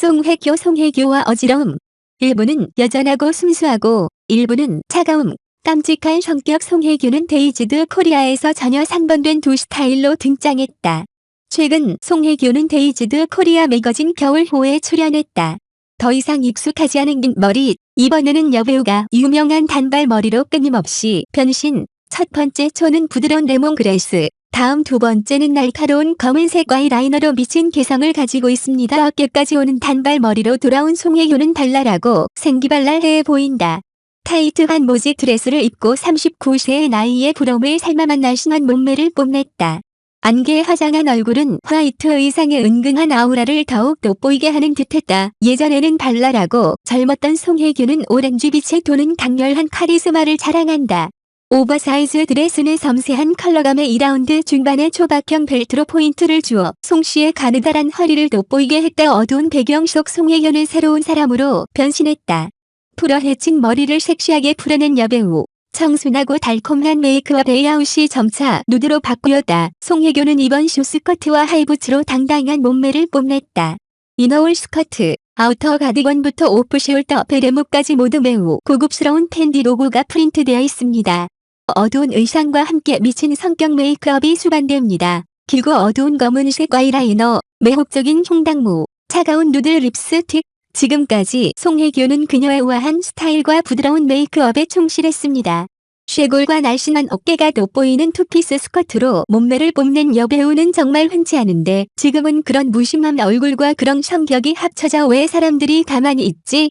송혜교 송혜교와 어지러움. 일부는 여전하고 순수하고 일부는 차가움, 깜찍한 성격 송혜교는 데이지드 코리아에서 전혀 상반된 두 스타일로 등장했다. 최근 송혜교는 데이지드 코리아 매거진 겨울호에 출연했다. 더 이상 익숙하지 않은 긴 머리, 이번에는 여배우가 유명한 단발머리로 끊임없이 변신. 첫 번째 초는 부드러운 레몬그레스, 다음 두 번째는 날카로운 검은색 아이라이너로 미친 개성을 가지고 있습니다. 어깨까지 오는 단발머리로 돌아온 송혜교는 발랄하고 생기발랄해 보인다. 타이트한 모지 드레스를 입고 39세의 나이에 부러움을 삶아만 날씬한 몸매를 뽐냈다. 안개 화장한 얼굴은 화이트 의상의 은근한 아우라를 더욱 돋보이게 하는 듯했다. 예전에는 발랄하고 젊었던 송혜교는 오렌지빛에 도는 강렬한 카리스마를 자랑한다. 오버사이즈 드레스는 섬세한 컬러감의 2라운드 중반의 초박형 벨트로 포인트를 주어 송씨의 가느다란 허리를 돋보이게 했다. 어두운 배경 속 송혜교는 새로운 사람으로 변신했다. 풀어헤친 머리를 섹시하게 풀어낸 여배우. 청순하고 달콤한 메이크업 레이아웃이 점차 누드로 바꾸었다. 송혜교는 이번 슈 스커트와 하이부츠로 당당한 몸매를 뽐냈다. 이너울 스커트, 아우터 가디건부터 오프숄더 베레모까지 모두 매우 고급스러운 팬디 로고가 프린트되어 있습니다. 어두운 의상과 함께 미친 성격 메이크업이 수반됩니다. 길고 어두운 검은색 아이라이너, 매혹적인 흉당무, 차가운 누들 립스틱, 지금까지 송혜교는 그녀의 우아한 스타일과 부드러운 메이크업에 충실했습니다. 쉐골과 날씬한 어깨가 돋보이는 투피스 스커트로 몸매를 뽐낸 여배우는 정말 흔치 않은데 지금은 그런 무심한 얼굴과 그런 성격이 합쳐져 왜 사람들이 가만히 있지?